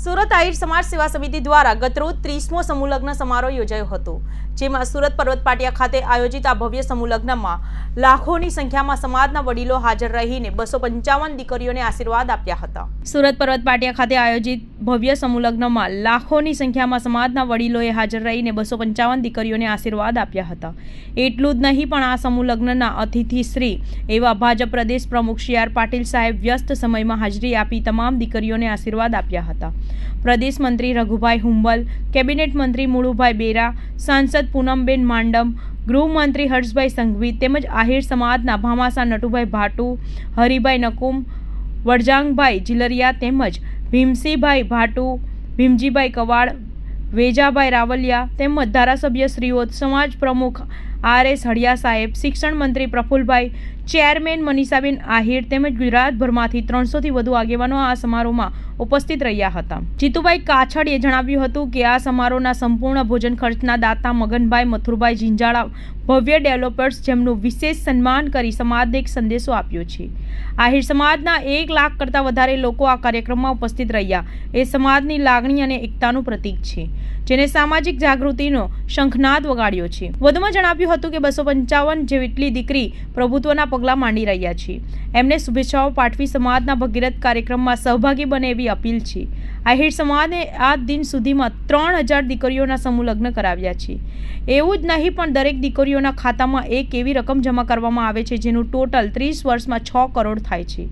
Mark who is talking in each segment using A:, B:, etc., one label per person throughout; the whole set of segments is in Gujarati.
A: સુરત આહિર સમાજ સેવા સમિતિ દ્વારા ગતરોજ ત્રીસમો સમૂહલગ્ન સમારોહ યોજાયો હતો, જેમાં સુરત પર્વત પાટિયા ખાતે આયોજિત આ ભવ્ય સમૂહલગ્નમાં લાખોની સંખ્યામાં સમાજના વડીલો હાજર રહીને બસો પંચાવન દીકરીઓને આશીર્વાદ આપ્યા હતા. સુરત પર્વત પાટિયા ખાતે આયોજિત ભવ્ય સમૂહલગ્નમાં લાખોની સંખ્યામાં સમાજના વડીલોએ હાજર રહીને બસો પંચાવન દીકરીઓને આશીર્વાદ આપ્યા હતા. એટલું જ નહીં, પણ આ સમૂહલગ્નના અતિથિ શ્રી એવા ભાજપ પ્રદેશ પ્રમુખ સી આર પાટીલ સાહેબ વ્યસ્ત સમયમાં હાજરી આપી તમામ દીકરીઓને આશીર્વાદ આપ્યા હતા. પ્રદેશ મંત્રી રઘુભાઈ હુંબલ, કેબિનેટ મંત્રી મુળુભાઈ બેરા, સાંસદ પૂનમબેન માંડમ, ગૃહમંત્રી હર્ષભાઈ સંઘવી તેમજ આહિર સમાજના ભામાસા નટુભાઈ ભાટુ, હરિભાઈ નકુમ, વડજાંગભાઈ જીલરિયા તેમજ ભીમસિંહભાઈ ભાટુ, ભીમજીભાઈ કવાડ, વેજાભાઈ રાવલિયા તેમજ ધારાસભ્ય શ્રીઓ સમાજ પ્રમુખ આર એસ હળિયા સાહેબ, શિક્ષણ મંત્રી પ્રફુલભાઈ, ચેરમેન મનીષાબેન આહિર તેમજ ગુજરાતભરમાંથી ત્રણસોથી વધુ આગેવાનો આ સમારોહમાં ઉપસ્થિત રહ્યા હતા. જીતુભાઈ કાછડીએ જણાવ્યું હતું કે આ સમારોહના સંપૂર્ણ ભોજન ખર્ચના દાતા મગનભાઈ મથુરભાઈ ઝીંઝાળા, ભવ્ય ડેવલપર્સ જેમનું વિશેષ સન્માન કરી સમાજને એક સંદેશો આપ્યો છે. આહિર સમાજના એક લાખ કરતાં વધારે લોકો આ કાર્યક્રમમાં ઉપસ્થિત રહ્યા. એ સમાજની લાગણી અને એકતાનું પ્રતીક છે, જેને સામાજિક જાગૃતિનો શંખનાદ વગાડ્યો છે. વધુમાં જણાવ્યું હતું કે બસો પંચાવન જેટલી દીકરી પ્રભુત્વના પગલાં માંડી રહ્યા છે. એમને શુભેચ્છાઓ પાઠવી સમાજના ભગીરથ કાર્યક્રમમાં સહભાગી બને એવી અપીલ છે. આહિર સમાજે આ દિન સુધીમાં ત્રણ હજાર દીકરીઓના સમૂહ લગ્ન કરાવ્યા છે. એવું જ નહીં પણ દરેક દીકરીઓના ખાતામાં એક એવી રકમ જમા કરવામાં આવે છે જેનું ટોટલ ત્રીસ વર્ષમાં છ કરોડ થાય છે.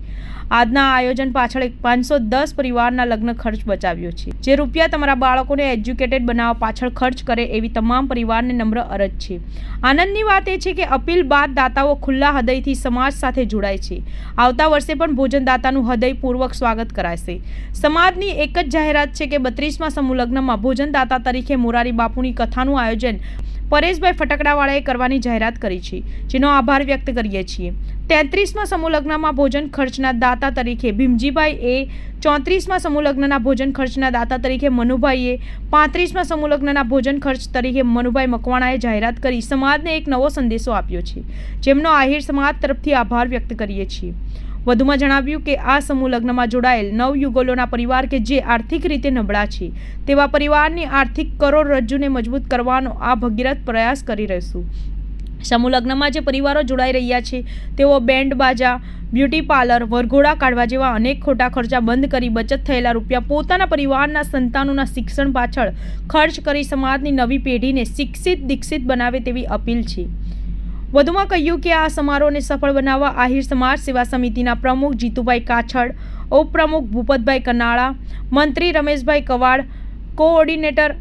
A: આજના આયોજન પાછળ એક પાંચસો દસ પરિવારના લગ્ન ખર્ચ બચાવ્યો છે. જે રૂપિયા તમારા બાળકોને એજ્યુકેટેડ બનાવવા પાછળ ખર્ચ કરે એવી તમામ પરિવારને નમ્ર અરજ છે. આનંદની વાત એ છે કે અપીલ બાદ દાતાઓ ખુલ્લા હૃદયથી સમાજ સાથે જોડાય છે. આવતા વર્ષે પણ ભોજનદાતાનું હૃદયપૂર્વક સ્વાગત કરાશે. સમાજની એક જ જાહેરાત છે કે બત્રીસમાં સમૂહ લગ્નમાં ભોજનદાતા તરીકે મોરારી બાપુની કથાનું આયોજન પરેશભાઈ ફટકડાવાળાએ કરવાની જાહેરાત કરી છે, જેનો આભાર વ્યક્ત કરીએ છીએ. તેત્રીસમાં સમૂહલગ્નમાં ભોજન ખર્ચના દાતા તરીકે ભીમજીભાઈ એ ચોત્રીસમાં સમૂહલગ્નના ભોજન ખર્ચના દાતા તરીકે મનુભાઈએ, પાંત્રીસમાં સમૂહલગ્નના ભોજન ખર્ચ તરીકે મનુભાઈ મકવાણાએ જાહેરાત કરી. સમાજને એક નવો સંદેશો આપ્યો છે, જેમનો આહિર સમાજ તરફથી આભાર વ્યક્ત કરીએ છીએ. વધુમાં જણાવ્યું કે આ સમૂહ લગ્નમાં જોડાયેલ નવયુગલોના પરિવાર કે જે આર્થિક રીતે નબળા છે, તેવા પરિવારની આર્થિક કરોડરજ્જુને મજબૂત કરવાનો આ ભગીરથ પ્રયાસ કરી રહીશું. સમૂહ લગ્નમાં જે પરિવારો જોડાઈ રહ્યા છે, તેઓ બેન્ડ બાજા, બ્યુટી પાર્લર, વરઘોડા કાઢવા જેવા અનેક ખોટા ખર્ચા બંધ કરી બચત થયેલા રૂપિયા પોતાના પરિવારના સંતાનોના શિક્ષણ પાછળ ખર્ચ કરી સમાજની નવી પેઢીને શિક્ષિત, દીક્ષિત બનાવે તેવી અપીલ છે. વધુમાં કહ્યું કે આ સમારોહને સફળ બનાવવા આહિર સમાજ સેવા સમિતિના પ્રમુખ જીતુભાઈ કાછડ ઉપપ્રમુખ ભૂપતભાઈ કનાળા મંત્રી રમેશભાઈ કવાડ કોઓર્ડિનેટર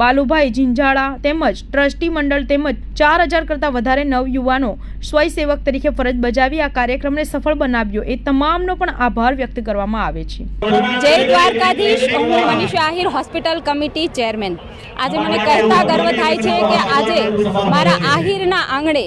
A: બાલુભાઈ ઝીંઝાળા તેમજ ટ્રસ્ટી મંડળ તેમજ ચાર હજાર કરતાં વધારે નવયુવાનો સ્વયંસેવક તરીકે ફરજ બજાવી આ કાર્યક્રમને સફળ બનાવ્યો. એ તમામનો પણ આભાર વ્યક્ત કરવામાં આવે છે.
B: જય દ્વારકાધીશ. હું Manisha Ahir hospital committee chairman. આજે મને કહેતા ગર્વ થાય છે કે આજે મારા આહિરના આંગણે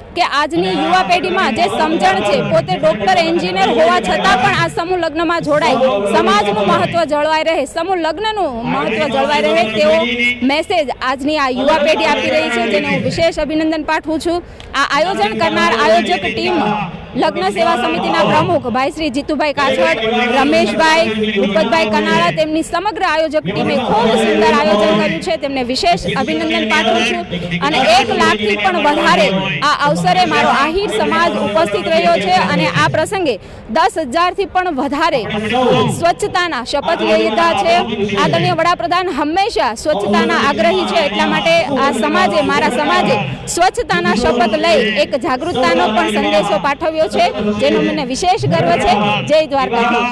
B: કે આજની યુવા પેઢીમાં જે સમજણ છે, પોતે ડોક્ટર એન્જિનિયર હોવા છતાં પણ આ સમૂહ લગ્નમાં જોડાય. સમાજનું મહત્વ જળવાઈ રહે, સમૂહ લગ્નનું મહત્વ જળવાઈ રહે તેવો મેસેજ આજની આ યુવા પેઢી આપી રહી છે, જેને હું વિશેષ અભિનંદન પાઠવું છું. આ આયોજન કરનાર આયોજક ટીમ લગ્ન સેવા સમિતિના પ્રમુખ ભાઈ શ્રી જીતુભાઈ કાછડ, રમેશભાઈ ભૂપતભાઈ કનાળા તેમની સમગ્ર આયોજક ટીમે ખૂબ સુંદર આયોજન છે તેમને વિશેષ અભિનંદન પાઠવું છું. અને એક લાખથી પણ વધારે આ અવસરે મારો આહિર સમાજ ઉપસ્થિત રહ્યો છે અને આ પ્રસંગે દસ હજારથી પણ વધારે સ્વચ્છતાના શપથ લઈ લીધા છે. આદરણીય વડાપ્રધાન હંમેશા સ્વચ્છતાના આગ્રહી છે. એટલા માટે આ સમાજે મારા સમાજે સ્વચ્છતાના શપથ લઈ એક જાગૃતતાનો પણ સંદેશો પાઠવ્યો છે જેનો મને વિશેષ ગર્વ છે. જય દ્વારકાધીશ.